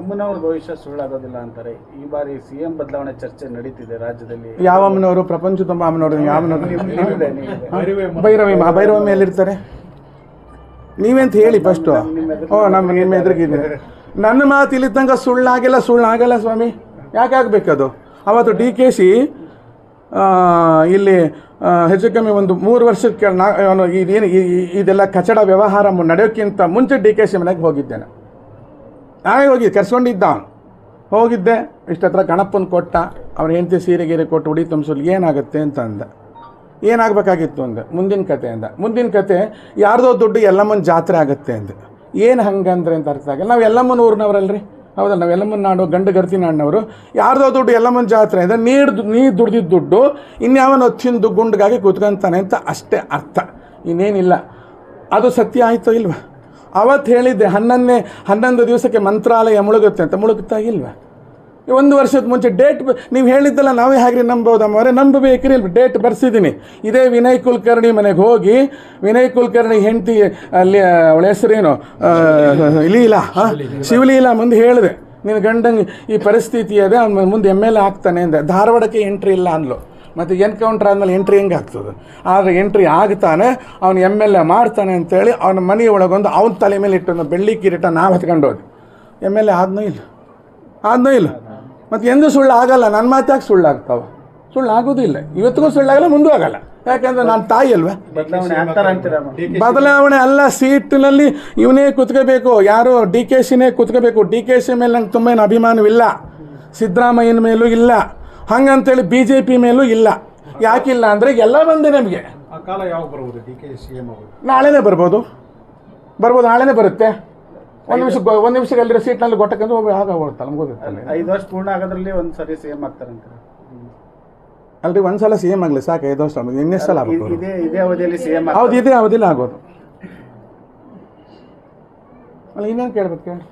ಅಮ್ಮನವ್ರ ಭವಿಷ್ಯ ಸುಳ್ಳಾಗೋದಿಲ್ಲ ಅಂತಾರೆ. ಈ ಬಾರಿ ಸಿಎಂ ಬದಲಾವಣೆ ಚರ್ಚೆ ನಡೀತಿದೆ ರಾಜ್ಯದಲ್ಲಿ. ಯಾವ ಅಮ್ಮನವರು ಪ್ರಪಂಚ ತುಂಬ ಅಮ್ಮನವರು? ಯಾವ ಭೈರವಿ ನೀವಿದೆ, ನೀವಿದೆ. ನೀವೇಂತ ಹೇಳಿ ಫಸ್ಟ್ ಓ ನಮ್ಮ ನಿಮ್ಮ ಎದುರಿಗಿದೆ. ನನ್ನ ಮಾತು ಇಲ್ಲಿ ತನಕ ಸುಳ್ಳಾಗಿಲ್ಲ ಸುಳ್ಳಾಗಲ್ಲ ಸ್ವಾಮಿ? ಯಾಕೆ ಆಗಬೇಕದು? ಅವತ್ತು ಡಿ ಕೆ ಸಿ ಇಲ್ಲಿ ಹೆಚ್ಚು ಕಮ್ಮಿ ಒಂದು ಮೂರು ವರ್ಷಕ್ಕೆ ನಾ ಇದೇನು ಇದೆಲ್ಲ ಕಚಡ ವ್ಯವಹಾರ ನಡೆಯೋಕ್ಕಿಂತ ಮುಂಚೆ ಡಿ ಕೆ ಸಿ ಮನೆಗೆ ಹೋಗಿದ್ದೇನೆ. ನಾನೇ ಹೋಗಿ ಕರ್ಸ್ಕೊಂಡಿದ್ದ ಅವನು ಹೋಗಿದ್ದೆ, ಇಷ್ಟತ್ರ ಗಣಪನ ಕೊಟ್ಟ, ಅವ್ರ ಹೆಂಡತಿ ಸೀರೆ ಗೀರೆ ಕೊಟ್ಟು ಉಡಿ ತುಂಬಿಸಲು ಏನಾಗುತ್ತೆ ಅಂತ ಅಂದ. ಏನಾಗಬೇಕಾಗಿತ್ತು ಅಂದೆ? ಮುಂದಿನ ಕತೆ ಅಂದ. ಮುಂದಿನ ಕತೆ, ಯಾರ್ದೋ ದುಡ್ಡು ಎಲ್ಲಮ್ಮನ ಜಾತ್ರೆ ಆಗುತ್ತೆ ಅಂದೆ. ಏನು ಹಂಗಂದ್ರೆ ಅಂತ ಅರ್ಥ ಆಗಲ್ಲ. ನಾವು ಎಲ್ಲಮ್ಮನ ಊರಿನವರಲ್ರಿ? ಹೌದಾ ನಾವು ಎಲ್ಲಮ್ಮನ ನಾಡು, ಗಂಡು ಗರ್ತಿ ನಾಡಿನವರು. ಯಾರ್ದೋ ದುಡ್ಡು ಎಲ್ಲಮ್ಮನ ಜಾತ್ರೆ ಅಂದರೆ ನೀರು ನೀ ದುಡ್ದಿದ್ದ ದುಡ್ಡು ಇನ್ಯಾವನ ತಿಂದು ಗುಂಡ್ಗಾಗಿ ಕೂತ್ಕೊಂತಾನೆ ಅಂತ ಅಷ್ಟೇ ಅರ್ಥ. ಇನ್ನೇನಿಲ್ಲ. ಅದು ಸತ್ಯ ಆಯಿತೋ ಇಲ್ವಾ? ಅವತ್ತು ಹೇಳಿದ್ದೆ, ಹನ್ನೊಂದನೇ, ಹನ್ನೊಂದು ದಿವಸಕ್ಕೆ ಮಂತ್ರಾಲಯ ಮುಳುಗುತ್ತೆ ಅಂತ. ಮುಳುಗುತ್ತಾ ಇಲ್ವ? ಒಂದು ವರ್ಷದ ಮುಂಚೆ ಡೇಟ್ ನೀವು ಹೇಳಿದ್ದಲ್ಲ ನಾವೇ ಹಾಗೆ ನಂಬೋದಮ್ಮವರೇ ನಂಬಬೇಕ್ರಿ ಇಲ್ವ? ಡೇಟ್ ಬರ್ಸಿದ್ದೀನಿ. ಇದೇ ವಿನಯ್ ಕುಲಕರ್ಣಿ ಮನೆಗೆ ಹೋಗಿ, ವಿನಯ್ ಕುಲಕರ್ಣಿ ಹೆಂಡತಿ, ಅಲ್ಲಿ ಅವಳ ಹೆಸರೇನು? ಲೀಲಾ ಶಿವಲಿ ಶಿವಲೀಲಾ ಮುಂದೆ ಹೇಳಿದೆ. ನಿನ್ನ ಗಂಡಂಗೆ ಈ ಪರಿಸ್ಥಿತಿ ಅದೇ ಅವ್ನು ಮುಂದೆ ಎಂ ಎಲ್ ಎ ಆಗ್ತಾನೆ ಅಂದೆ. ಧಾರವಾಡಕ್ಕೆ ಎಂಟ್ರಿ ಇಲ್ಲ ಅಂದ್ಲು. ಮತ್ತು ಎನ್ಕೌಂಟ್ರ್ ಆದಮೇಲೆ ಎಂಟ್ರಿ ಹೆಂಗೆ ಆಗ್ತದೆ? ಆದರೆ ಎಂಟ್ರಿ ಆಗ್ತಾನೆ ಅವನು ಎಂ ಎಲ್ ಎ ಮಾಡ್ತಾನೆ ಅಂತೇಳಿ ಅವನ ಮನೆಯೊಳಗೊಂದು ಅವನ ತಲೆ ಮೇಲೆ ಇಟ್ಟು ಬೆಳ್ಳಿ ಕಿರೀಟ ನಾವು ಹತ್ಕೊಂಡು ಹೋದ್ವಿ. ಎಂ ಎಲ್ ಎ ಆದ್ನೂ ಇಲ್ಲ? ಆದನೂ ಇಲ್ಲ. ಮತ್ತು ಎಂದೂ ಸುಳ್ಳು ಆಗಲ್ಲ ನನ್ನ ಮಾತಾಗಿ ಸುಳ್ಳು ಆಗ್ತಾವೆ ಸುಳ್ಳು ಆಗೋದಿಲ್ಲ ಇವತ್ತಿಗೂ ಸುಳ್ಳಾಗಲ್ಲ ಮುಂದೂ ಆಗಲ್ಲ. ಯಾಕಂದ್ರೆ ನಾನು ತಾಯಿ ಅಲ್ವಾ? ಬದಲಾವಣೆ ಅಲ್ಲ ಸೀಟ್ನಲ್ಲಿ ಇವನೇ ಕುತ್ಕೋಬೇಕು. ಯಾರು ಡಿ ಕೆ ಸಿನೇ ಕುತ್ಕೋಬೇಕು. ಡಿ ಕೆ ಸಿ ಮೇಲೆ ನಂಗೆ ತುಂಬ ಏನು ಅಭಿಮಾನವಿಲ್ಲ. ಸಿದ್ದರಾಮಯ್ಯನ ಮೇಲೂ ಇಲ್ಲ. ಹಂಗಂತೇಳಿ ಬಿ ಜೆ ಪಿ ಮೇಲೂ ಇಲ್ಲ. ಯಾಕಿಲ್ಲ ಅಂದರೆ ಎಲ್ಲ ಬಂದೆ ನಮಗೆ. ಆ ಕಾಲ ಯಾವಾಗ ಬರ್ಬೋದು? ಡಿ ಕೆ ಸಿ ಎಂ ನಾಳೆನೇ ಬರ್ಬೋದು. ಬರ್ಬೋದು ನಾಳೆನೇ ಬರುತ್ತೆ. ಒಂದು ನಿಮಿಷ ಒಂದು ನಿಮಿಷಕ್ಕೆ ಅಲ್ಲಿರೋ ಸೀಟ್ನಲ್ಲಿ ಗೊಟ್ಟಕ್ಕಂದ್ರೆ ಹೋಗಿ ಆಗ ಹೋಗ್ತಲ್ಲ ನಮ್ಗೆ ಐದು ವರ್ಷ ಪೂರ್ಣ ಆಗೋದ್ರಲ್ಲಿ ಒಂದು ಸರಿ ಸಿಎಂ ಅಂತ. ಅಲ್ರಿ ಒಂದ್ಸಲ ಸಿ ಎಂ ಆಗಲಿ ಸಾಕು ಐದು ವರ್ಷ ಆಗೋದು ಇನ್ನೆಷ್ಟು ಸಲ ಆಗ್ಬೋದು? ಇದೇ ಇದೇ ಅವಧಿಯಲ್ಲಿ ಸಿಎಂ ಹೌದು ಇದೇ ಅವಧಿಯಲ್ಲಿ ಆಗೋದು. ಅಲ್ಲ ಇನ್ನೇನು ಕೇಳ್ಬೇಕು ಕೇಳಿ.